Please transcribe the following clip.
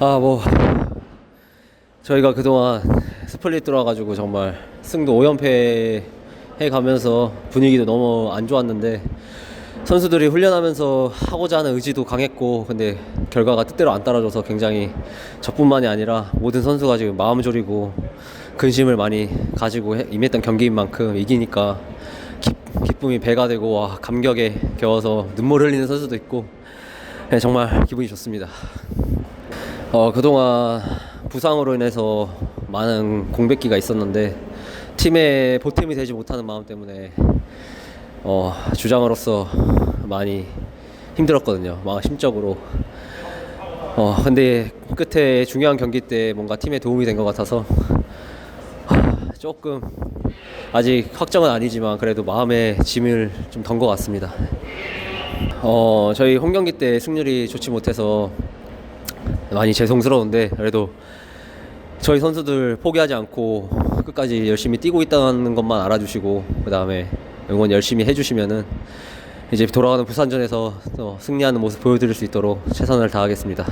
아, 뭐 저희가 그동안 스플릿 들어와가지고 정말 승도 5연패 해 가면서 분위기도 너무 안 좋았는데 선수들이 훈련하면서 하고자 하는 의지도 강했고 근데 결과가 뜻대로 안 따라줘서 굉장히 저뿐만이 아니라 모든 선수가 지금 마음 졸이고 근심을 많이 가지고 해- 임했던 경기인 만큼 이기니까 기, 기쁨이 배가 되고 와, 감격에 겨워서 눈물 흘리는 선수도 있고 네, 정말 기분이 좋습니다. 어, 그동안 부상으로 인해서 많은 공백기가 있었는데 팀의 보탬이 되지 못하는 마음 때문에 어, 주장으로서 많이 힘들었거든요. 막 심적으로. 어, 근데 끝에 중요한 경기 때 뭔가 팀에 도움이 된 것 같아서 하, 조금 아직 확정은 아니지만 그래도 마음의 짐을 좀 던 것 같습니다. 어, 저희 홈 경기 때 승률이 좋지 못해서 많이 죄송스러운데 그래도 저희 선수들 포기하지 않고 끝까지 열심히 뛰고 있다는 것만 알아주시고 그 다음에 응원 열심히 해주시면은 이제 돌아가는 부산전에서 또 승리하는 모습 보여드릴 수 있도록 최선을 다하겠습니다.